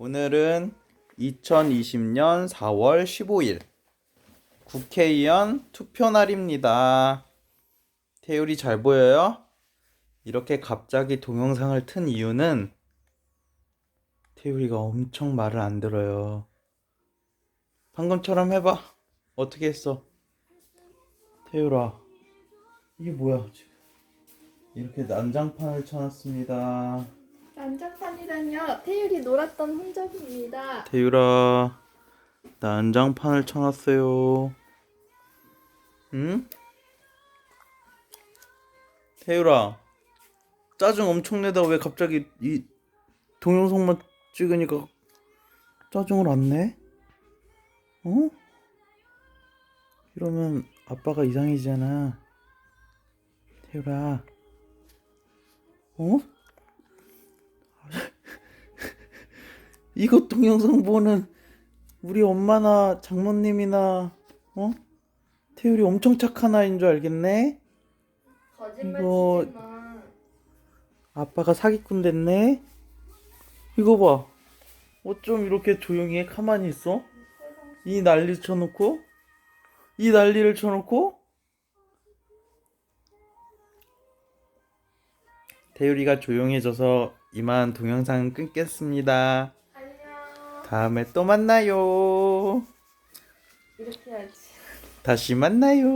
오늘은 2020년 4월 15일 국회의원 투표 날입니다. 태율이 잘 보여요? 이렇게 갑자기 동영상을 튼 이유는 태율이가 엄청 말을 안 들어요. 방금처럼 해봐. 어떻게 했어? 태율아, 이게 뭐야? 이렇게 난장판을 쳐놨습니다. 난장판이라뇨. 태율이 놀았던 흔적입니다. 태율아, 난장판을 쳐놨어요. 응? 태율아, 짜증 엄청 내다 왜 갑자기 이 동영상만 찍으니까 짜증을 안 내? 어? 이러면 아빠가 이상해지잖아. 태율아, 어? 이거 동영상 보는 우리 엄마나 장모님이나 어? 태율이 엄청 착한 아이인 줄 알겠네? 거짓말 이거- 치지 마. 아빠가 사기꾼 됐네? 이거 봐. 어쩜 이렇게 조용히 해? 가만히 있어? 이 난리 쳐놓고? 이 난리를 쳐놓고? 태율이가 조용해져서 이만 동영상 끊겠습니다. 다음에 또 만나요. 이렇게 해야지. 다시 만나요.